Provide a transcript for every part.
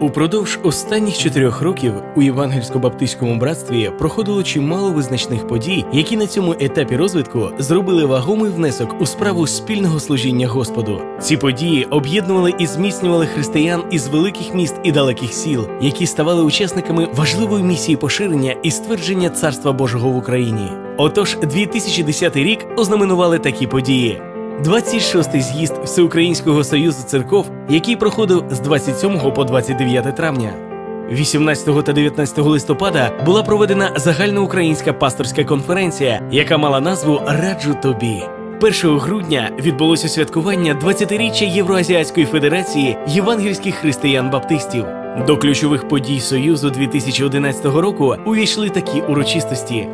Упродовж останніх чотирьох років у Євангельсько-баптистському братстві проходило чимало визначних подій, які на цьому етапі розвитку зробили вагомий внесок у справу спільного служіння Господу. Ці події об'єднували і зміцнювали християн із великих міст і далеких сіл, які ставали учасниками важливої місії поширення і ствердження Царства Божого в Україні. Отож, 2010 рік ознаменували такі події. 26-й з'їзд Всеукраїнського союзу церков, який проходив з 27 по 29 травня. 18 та 19 листопада була проведена загальноукраїнська пасторська конференція, яка мала назву Раджу тобі. 1 грудня відбулося святкування 20-річчя Євроазіатської федерації євангельських християн-баптистів. До ключових подій Союзу 2011 року увійшли такі урочистості.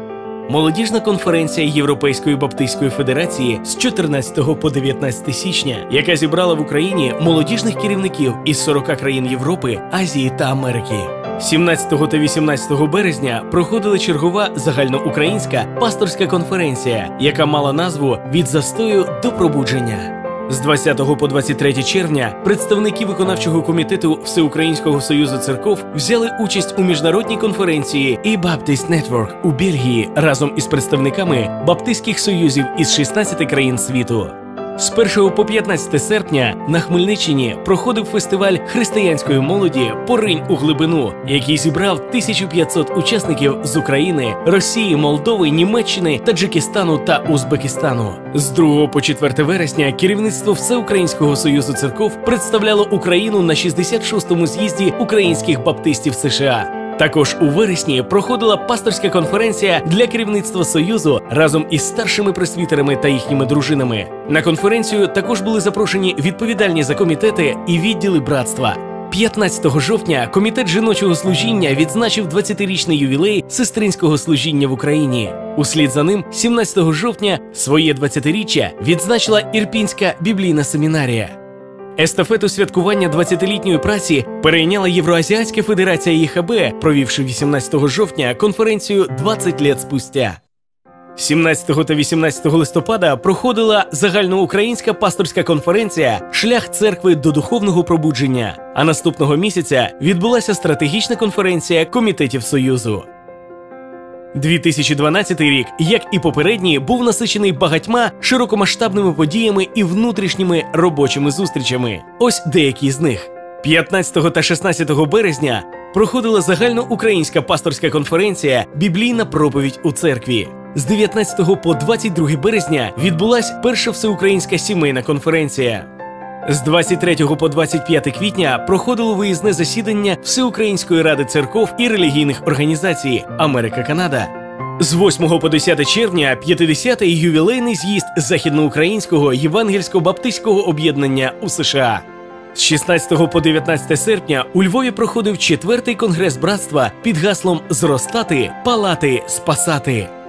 Молодіжна конференція Європейської Баптистської Федерації з 14 по 19 січня, яка зібрала в Україні молодіжних керівників із 40 країн Європи, Азії та Америки. 17 та 18 березня проходила чергова загальноукраїнська пасторська конференція, яка мала назву Від застою до пробудження. З 20 по 23 червня представники виконавчого комітету Всеукраїнського союзу церков взяли участь у міжнародній конференції і Baptist Network у Бельгії разом із представниками баптистських союзів із 16 країн світу. З 1 по 15 серпня на Хмельниччині проходив фестиваль християнської молоді Поринь у глибину, який зібрав 1500 учасників з України, Росії, Молдови, Німеччини, Таджикистану та Узбекистану. З 2 по 4 вересня керівництво Всеукраїнського союзу церков представляло Україну на 66-му з'їзді українських баптистів США. Також у вересні проходила пасторська конференція для керівництва союзу разом із старшими пресвітерами та їхніми дружинами. На конференцію також були запрошені відповідальні за комітети і відділи братства. 15 жовтня комітет жіночого служіння відзначив 20-річний ювілей сестринського служіння в Україні. Услід за ним, 17 жовтня, своє 20-річчя відзначила Ірпінська біблійна семінарія. Естафету святкування 20-літньої праці перейняла Євроазіатська федерація ЄХБ, провівши 18 жовтня конференцію «20 лет спустя. 17 та 18 листопада проходила загальноукраїнська пасторська конференція Шлях церкви до духовного пробудження. А наступного місяця відбулася стратегічна конференція комітетів Союзу. 2012 рік, як і попередній, був насичений багатьма широкомасштабними подіями і внутрішніми робочими зустрічами. Ось деякі з них. 15 та 16 березня проходила загальноукраїнська пасторська конференція Біблійна проповідь у церкві. З 19 по 22 березня відбулась перша всеукраїнська сімейна конференція. З 23 по 25 квітня проходило виїзне засідання Всеукраїнської ради церков і релігійних організацій Америка Канада. З 8 по 10 червня 50-й ювілейний з'їзд західноукраїнського євангельсько-баптистського об'єднання у США. З 16 по 19 серпня у Львові проходив четвертий конгрес братства під гаслом Зростати, палати, спасати.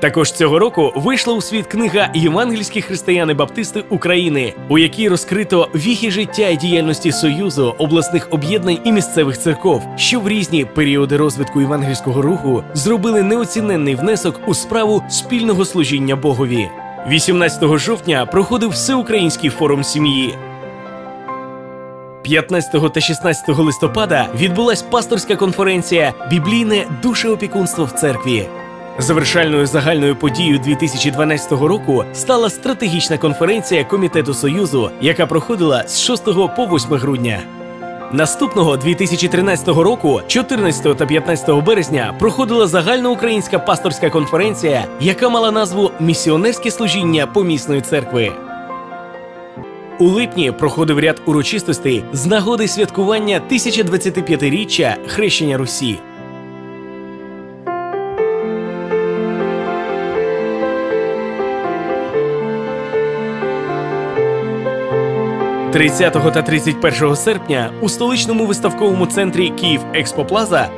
Також цього року вийшла у світ книга Євангельські християни-баптисти України, у якій розкрито віхи життя і діяльності союзу, обласних об'єднань і місцевих церков, що в різні періоди розвитку євангельського руху зробили неоціненний внесок у справу спільного служіння Богові. 18 жовтня проходив всеукраїнський форум сім'ї. 15 та 16 листопада відбулась пасторська конференція Біблійне душеопікунство в церкві. Завершальною загальною подією 2012 року стала стратегічна конференція Комітету Союзу, яка проходила з 6 по 8 грудня. Наступного 2013 року, 14 та 15 березня, проходила загальноукраїнська пасторська конференція, яка мала назву Місіонерське служіння помісної церкви. У липні проходив ряд урочистостей з нагоди святкування 1025-річчя хрещення Русі. 30 та 31 серпня у столичному виставковому центрі Київ Експоплаза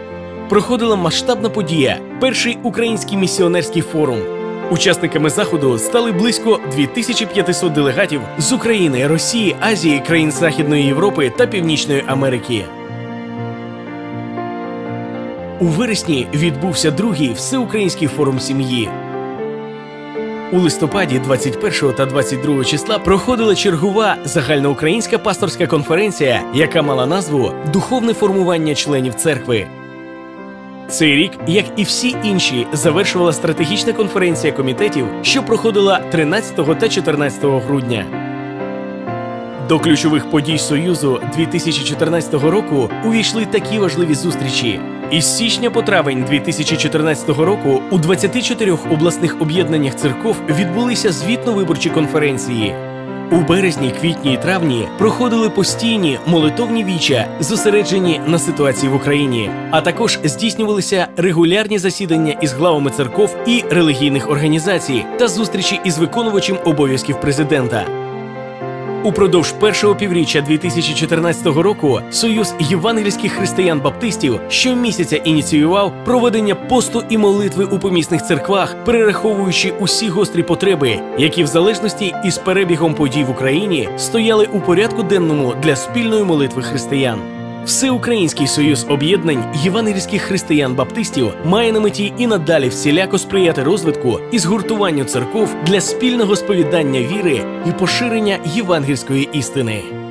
проходила масштабна подія перший український місіонерський форум. Учасниками заходу стали близько 2500 делегатів з України, Росії, Азії, країн Західної Європи та Північної Америки. У вересні відбувся другий всеукраїнський форум сім'ї. У листопаді 21 та 22 числа проходила чергова загальноукраїнська пасторська конференція, яка мала назву Духовне формування членів церкви. Цей рік, як і всі інші, завершувала стратегічна конференція комітетів, що проходила 13 та 14 грудня. До ключових подій Союзу 2014 року увійшли такі важливі зустрічі. Із січня по травень 2014 року у 24 обласних об'єднаннях церков відбулися звітно-виборчі конференції. У березні, квітні і травні проходили постійні молитовні віча, зосереджені на ситуації в Україні, а також здійснювалися регулярні засідання із главами церков і релігійних організацій та зустрічі із виконувачем обов'язків президента. Упродовж першого півріччя 2014 року Союз євангельських християн-баптистів щомісяця ініціював проведення посту і молитви у помісних церквах, перераховуючи усі гострі потреби, які в залежності із перебігом подій в Україні стояли у порядку денному для спільної молитви християн. Всеукраїнський союз об'єднань євангельських християн-баптистів має на меті і надалі всіляко сприяти розвитку і згуртуванню церков для спільного сповідання віри і поширення євангельської істини.